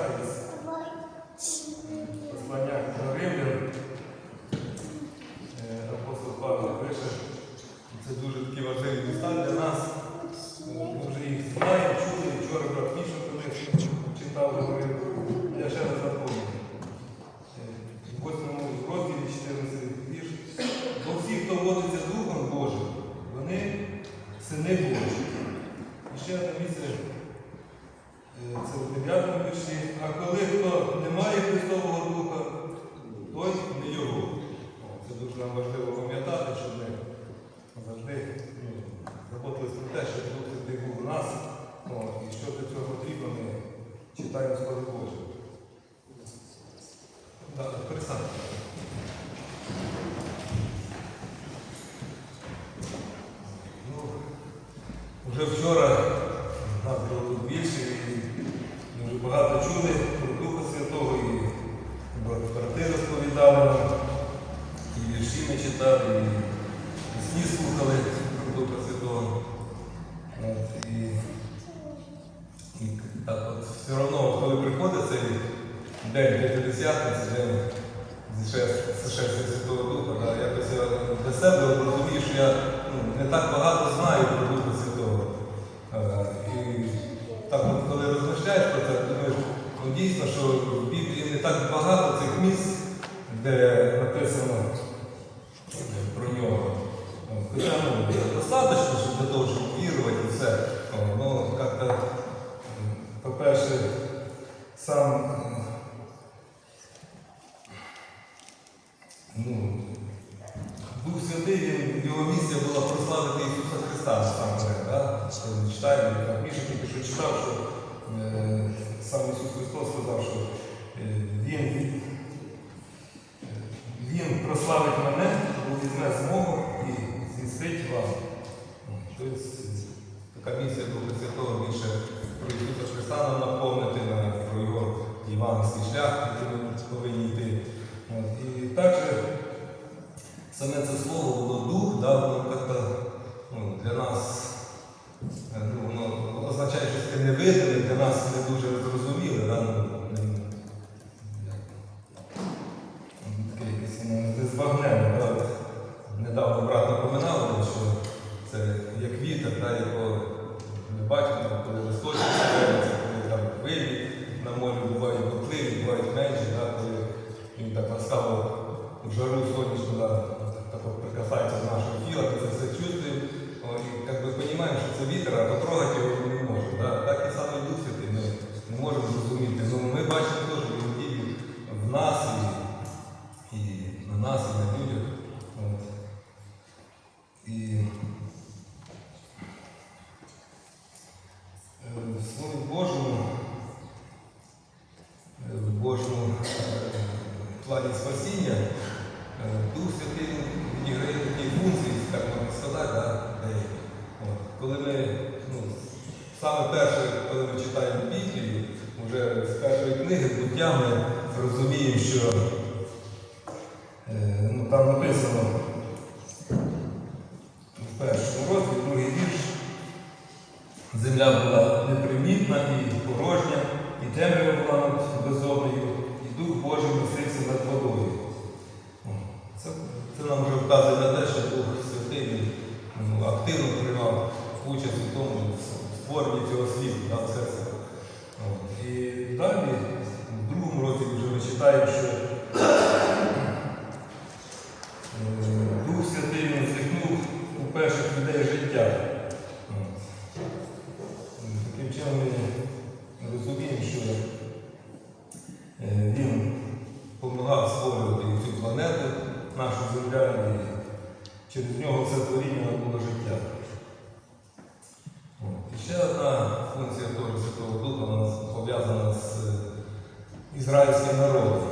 só. Ну, Олександр. Вчора нас було більше і дуже багато чули про Духа Святого, і брати розповідали і вірші ми читали, і пісні слухали про Духа Святого. Все одно, коли приходить день 50 Священства Святого Духа, але якось я е, для себе розумію, що я ну, не так багато знаю про Духа Святого. Е, і так, коли розмишляєш про це, думаєш, ну, дійсно, що в Біблії не так багато цих місць, де написано. стаж э, сам да? читаємо, так, Міша тільки що читав, що е, сам Ісус Христос сказав, що е, э, Він він э, прославить мене, бо візьме змогу і змістить вас. Тобто така місія Духа Святого більше про Ісуса Христа нам наповнити на про його іванський шлях. Саме перше, коли ми читаємо Біблію, вже з першої книги, з буття ми розуміємо, що е, ну, там написано. життя. Таким чином ми розуміємо, що е, він допомагав створювати цю планету, нашу земля, і через нього це творіння було життя. І ще одна функція Святого Духа пов'язана з е, ізраїльським народом.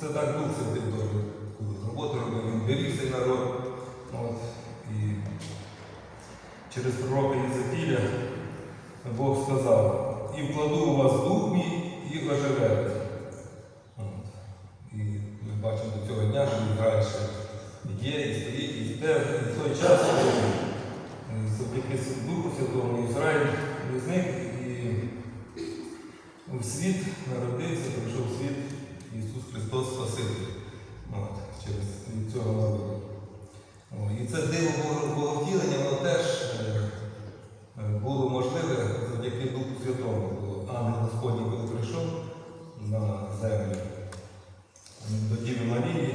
Це так Дух Святий теж коли роботу робив, він беріг цей народ. От, і через пророка Єзекіля Бог сказав, і вкладу у вас дух мій, і оживете. І ми бачимо до цього дня, що Ізраїль ще є і стоїть, і йде в той час, коли е, завдяки Духу Святому Ізраїль не зник і в світ народився, прийшов в світ Ісус Христос Спаситель. От, через від цього народу. О, І це диво Бога- Боговтілення, воно теж е, е, було можливе завдяки Духу Святому. Бо ангел Господній, коли прийшов на землю до Діви Марії,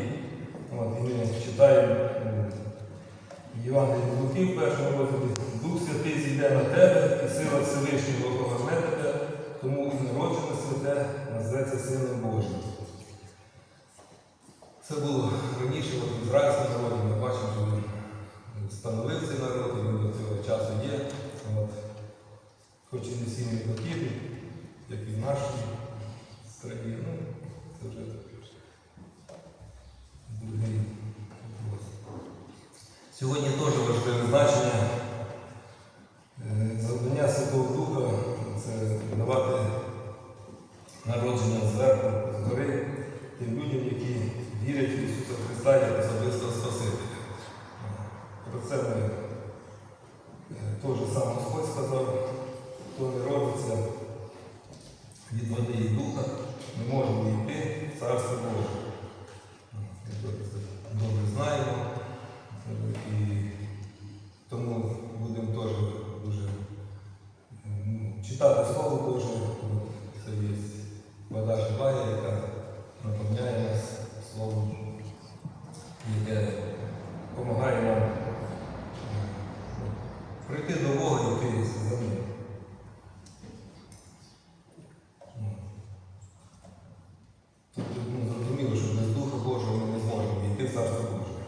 от, і ми читаємо е, Євангелії від Луки в першому розділі, Дух Святий зійде на тебе, і сила Всевишнього огорне тебе, тому і народжене святе назветься Сином Божим. Це було раніше от, в ізраїльському народі, ми бачимо, що він встановив цей народ, і він до цього часу є. От. Хоч і не сильно подібний, як і в нашій країні, ну, це вже другий вопрос. Сьогодні теж важливе значення е, завдання Святого Духа це давати народження зверху, згори тим людям, які вірять в Ісуса Христа як особистого Спасителя. Про це ми е, теж сам Господь сказав, хто не родиться від води і духа, не може війти в Царство Боже. Ми це добре знаємо. Е, І тому будемо теж дуже е, ну, читати Слово Боже. Це є вода жива, яка наповняє нас Словом, яке допомагає нам е, прийти до Бога і йти за ним. Ну. Тобто, ну, зрозуміло, що без Духа Божого ми не зможемо війти в Царство Боже.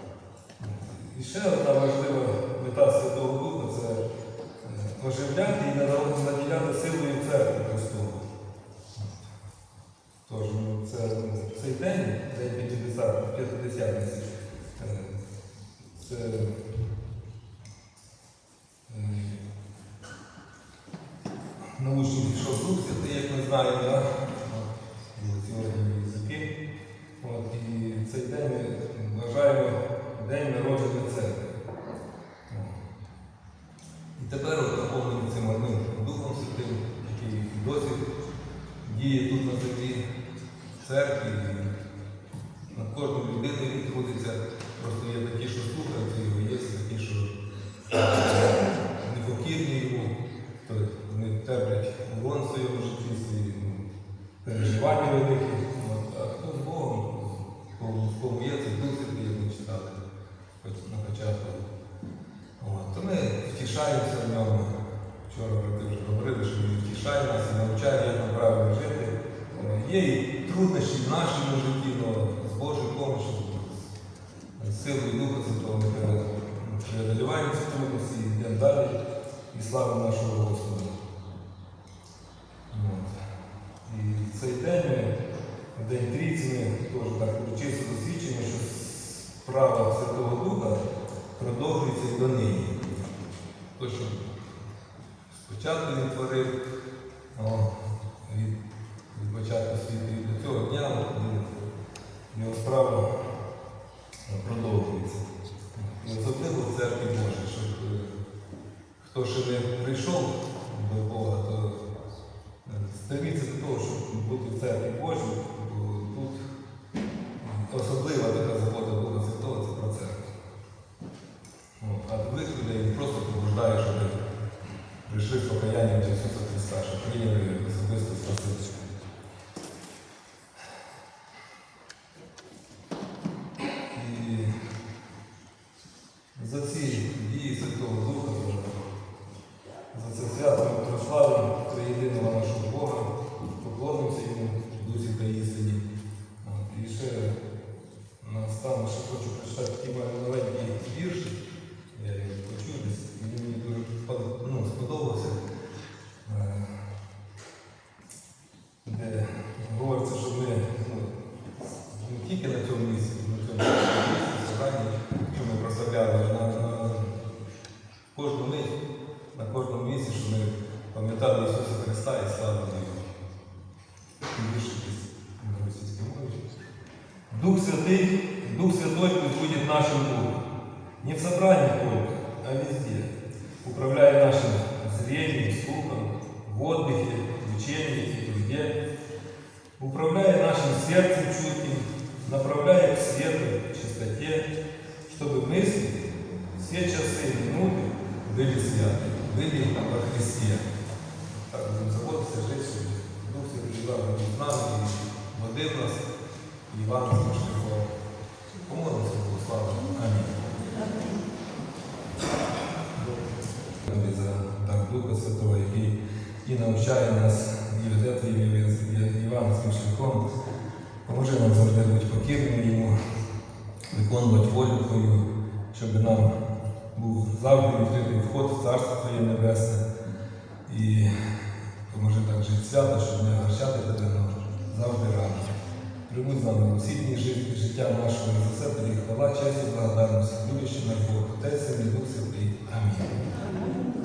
І ще одна важлива мета Святого Духа це оживляти і наділяти силою церкви Христову. Тож ну, це, цей день, день П'ятидесят- П'ятидесятниці, е, це е, научний пішов дух як ми знаємо, да? От, і цей день ми вважаємо день народження церкви. О. І тепер от наповнені цим одним Духом Святим, який і досі діє тут на землі, в церкві, і над кожною людиною він трудиться. Просто є такі, що слухаються його, є такі, що непокірні йому, то вони терплять урон в своєму житті, свої ну, переживання великі. От, А хто з Богом, в кому, в кому є цей дух, Святий, як ми читали хоч на початку. От, то ми втішаємося. Вчора брати вже говорили, що він втішає нас і навчає, як нам правильно жити. Є і труднощі в нашому житті, але з Божою допомогою, з силою Духа Святого ми преодоліваємо ці трудності йдемо далі і славимо нашого Господа. От. І цей день ми, в день трійці, ми теж так чисто досвідчимо, що справа Святого Духа продовжується і до нині. Спочатку він творив, о, від, від початку світу і до цього дня його справа продовжується. І особливо в церкві Божій, щоб е, хто ще не прийшов до Бога, то е, стреміться до того, щоб бути в церкві Божій, Дух Святый, Дух Святой будет нашим Богом. Не в собрании только, а везде. Управляя нашим зрением, слухом, в отдыхе, в учении и труде. Управляя нашим сердцем чутким, направляя к свету, к чистоте, чтобы мысли все часы и минуты были святы, были во Христе. Так, будем заботиться, жить, чтобы Дух Святый завжди був з нами і водив нас, Івана Смішникова. Помолимося, Богослава. Амінь. За дар Духа Святого, який і навчає нас, і веде Твоїм Іванським шляхом. Поможи нам завжди бути покірними йому, виконувати волю Твою, щоб нам був завжди відкритий вход в Царство Твоє Небесне. І поможи так жити свято, щоб не огорчати тебе, завжди рано. Прибудь з нами у всі дні жит- життя нашого і за все тобі хвала, честь і благодарність, любящий наш Бог, Отець і Дух Святий. Амінь.